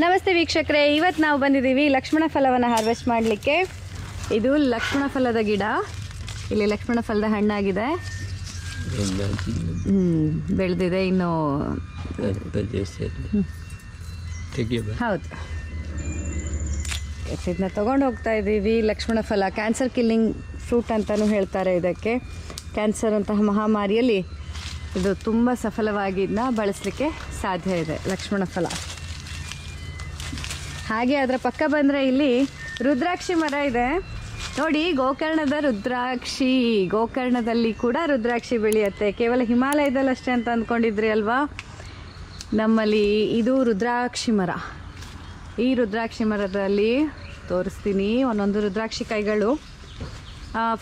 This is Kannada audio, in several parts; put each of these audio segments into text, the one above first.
ನಮಸ್ತೆ ವೀಕ್ಷಕರೇ ಇವತ್ತು ನಾವು ಬಂದಿದ್ದೀವಿ ಲಕ್ಷ್ಮಣ ಫಲವನ್ನು ಹಾರ್ವೆಸ್ಟ್ ಮಾಡಲಿಕ್ಕೆ. ಇದು ಲಕ್ಷ್ಮಣ ಫಲದ ಗಿಡ. ಇಲ್ಲಿ ಲಕ್ಷ್ಮಣ ಫಲದ ಹಣ್ಣಾಗಿದೆ. ಬೆಳೆದಿದೆ. ಇನ್ನು ಹೌದು. ಇದನ್ನ ತೊಗೊಂಡು ಹೋಗ್ತಾ ಇದ್ದೀವಿ. ಲಕ್ಷ್ಮಣ ಫಲ ಕ್ಯಾನ್ಸರ್ ಕಿಲ್ಲಿಂಗ್ ಫ್ರೂಟ್ ಅಂತಲೂ ಹೇಳ್ತಾರೆ ಇದಕ್ಕೆ. ಕ್ಯಾನ್ಸರ್ ಅಂತಹ ಮಹಾಮಾರಿಯಲ್ಲಿ ಇದು ತುಂಬ ಸಫಲವಾಗಿ ಇದನ್ನ ಬಳಸಲಿಕ್ಕೆ ಸಾಧ್ಯ ಇದೆ ಲಕ್ಷ್ಮಣ ಫಲ. ಹಾಗೆ ಅದರ ಪಕ್ಕ ಬಂದರೆ ಇಲ್ಲಿ ರುದ್ರಾಕ್ಷಿ ಮರ ಇದೆ. ನೋಡಿ, ಗೋಕರ್ಣದ ರುದ್ರಾಕ್ಷಿ. ಗೋಕರ್ಣದಲ್ಲಿ ಕೂಡ ರುದ್ರಾಕ್ಷಿ ಬೆಳೆಯುತ್ತೆ. ಕೇವಲ ಹಿಮಾಲಯದಲ್ಲಿ ಅಷ್ಟೇ ಅಂತ ಅಂದ್ಕೊಂಡಿದ್ರಿ ಅಲ್ವಾ? ನಮ್ಮಲ್ಲಿ ಇದು ರುದ್ರಾಕ್ಷಿ ಮರ. ಈ ರುದ್ರಾಕ್ಷಿ ಮರದಲ್ಲಿ ತೋರಿಸ್ತೀನಿ ಒಂದೊಂದು ರುದ್ರಾಕ್ಷಿ ಕಾಯಿಗಳು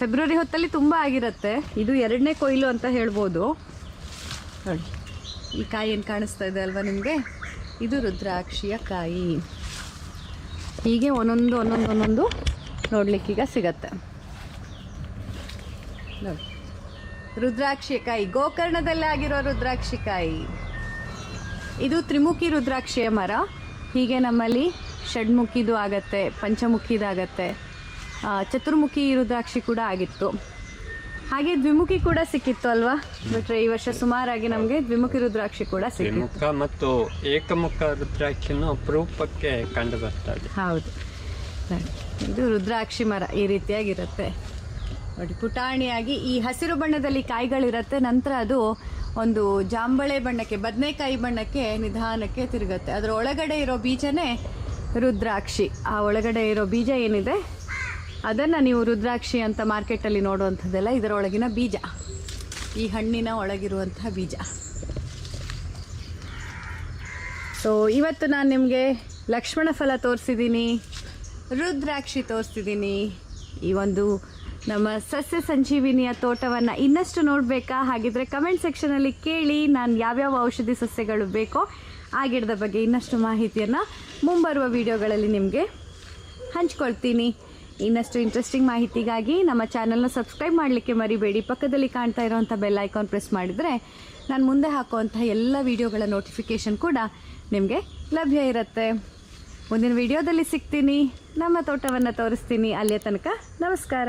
ಫೆಬ್ರವರಿ ಹೊತ್ತಲ್ಲಿ ತುಂಬ ಆಗಿರುತ್ತೆ. ಇದು ಎರಡನೇ ಕೊಯ್ಲು ಅಂತ ಹೇಳ್ಬೋದು. ನೋಡಿ, ಈ ಕಾಯಿ ಏನು ಕಾಣಿಸ್ತಾ ಇದೆ ಅಲ್ವಾ ನಿಮಗೆ? ಇದು ರುದ್ರಾಕ್ಷಿಯ ಕಾಯಿ. ಹೀಗೆ ಒಂದೊಂದು ಒಂದೊಂದು ಒಂದೊಂದು ನೋಡಲಿಕ್ಕೀಗ ಸಿಗತ್ತೆ. ನೋಡಿ. ರುದ್ರಾಕ್ಷಿಕಾಯಿ, ಗೋಕರ್ಣದಲ್ಲೇ ಆಗಿರೋ ರುದ್ರಾಕ್ಷಿಕಾಯಿ. ಇದು ತ್ರಿಮುಖಿ ರುದ್ರಾಕ್ಷಿಯ ಮರ. ಹೀಗೆ ನಮ್ಮಲ್ಲಿ ಷಡ್ಮುಖಿದು ಆಗತ್ತೆ ಪಂಚಮುಖಿದಾಗತ್ತೆ ಚತುರ್ಮುಖಿ ರುದ್ರಾಕ್ಷಿ ಕೂಡ ಆಗಿತ್ತು. ಹಾಗೆ ದ್ವಿಮುಖಿ ಕೂಡ ಸಿಕ್ಕಿತ್ತು ಅಲ್ವಾ? ಬಿಟ್ರೆ ಈ ವರ್ಷ ಸುಮಾರಾಗಿ ನಮಗೆ ದ್ವಿಮುಖಿ ರುದ್ರಾಕ್ಷಿ ಕೂಡ ಸಿಕ್ಕಿತ್ತು. ದ್ವಿಮುಖ ಮತ್ತು ಏಕಮುಖ ರುದ್ರಾಕ್ಷಿನ ಅಪರೂಪಕ್ಕೆ ಕಂಡು ಬರ್ತದೆ ಹೌದು. ಇದು ರುದ್ರಾಕ್ಷಿ ಮರ ಈ ರೀತಿಯಾಗಿರುತ್ತೆ. ನೋಡಿ ಪುಟಾಣಿಯಾಗಿ ಈ ಹಸಿರು ಬಣ್ಣದಲ್ಲಿ ಕಾಯಿಗಳಿರುತ್ತೆ ನಂತರ ಅದು ಒಂದು ಜಾಂಬಳೆ ಬಣ್ಣಕ್ಕೆ ಬದನೆಕಾಯಿ ಬಣ್ಣಕ್ಕೆ ನಿಧಾನಕ್ಕೆ ತಿರುಗುತ್ತೆ. ಅದರ ಒಳಗಡೆ ಇರೋ ಬೀಜನೇ ರುದ್ರಾಕ್ಷಿ. ಆ ಒಳಗಡೆ ಇರೋ ಬೀಜ ಏನಿದೆ? ಅದನ್ನು ನೀವು ರುದ್ರಾಕ್ಷಿ ಅಂತ ಮಾರ್ಕೆಟಲ್ಲಿ ನೋಡುವಂಥದ್ದೆಲ್ಲ ಇದರೊಳಗಿನ ಬೀಜ. ಈ ಹಣ್ಣಿನ ಒಳಗಿರುವಂತಹ ಬೀಜ. ಸೊ ಇವತ್ತು ನಾನು ನಿಮಗೆ ಲಕ್ಷ್ಮಣ ಫಲ ತೋರಿಸಿದ್ದೀನಿ ರುದ್ರಾಕ್ಷಿ ತೋರಿಸ್ತಿದ್ದೀನಿ ಈ ಒಂದು ನಮ್ಮ ಸಸ್ಯ ಸಂಜೀವಿನಿಯ ತೋಟವನ್ನು ಇನ್ನಷ್ಟು ನೋಡಬೇಕಾ? ಹಾಗಿದ್ರೆ ಕಮೆಂಟ್ ಸೆಕ್ಷನಲ್ಲಿ ಕೇಳಿ ನಾನು ಯಾವ್ಯಾವ ಔಷಧಿ ಸಸ್ಯಗಳು ಬೇಕೋ ಆ ಗಿಡದ ಬಗ್ಗೆ ಇನ್ನಷ್ಟು ಮಾಹಿತಿಯನ್ನು ಮುಂಬರುವ ವಿಡಿಯೋಗಳಲ್ಲಿ ನಿಮಗೆ ಹಂಚ್ಕೊಳ್ತೀನಿ. ಇನ್ನಷ್ಟು ಇಂಟ್ರೆಸ್ಟಿಂಗ್ ಮಾಹಿತಿಗಾಗಿ ನಮ್ಮ ಚಾನಲ್ನ ಸಬ್ಸ್ಕ್ರೈಬ್ ಮಾಡಲಿಕ್ಕೆ ಮರಿಬೇಡಿ. ಪಕ್ಕದಲ್ಲಿ ಕಾಣ್ತಾ ಇರೋವಂಥ ಬೆಲ್ ಐಕಾನ್ ಪ್ರೆಸ್ ಮಾಡಿದರೆ ನಾನು ಮುಂದೆ ಹಾಕುವಂಥ ಎಲ್ಲ ವಿಡಿಯೋಗಳ ನೋಟಿಫಿಕೇಷನ್ ಕೂಡ ನಿಮಗೆ ಲಭ್ಯ ಇರುತ್ತೆ. ಮುಂದಿನ ವಿಡಿಯೋದಲ್ಲಿ ಸಿಗ್ತೀನಿ. ನಮ್ಮ ತೋಟವನ್ನು ತೋರಿಸ್ತೀನಿ. ಅಲ್ಲಿಯ ತನಕ ನಮಸ್ಕಾರ.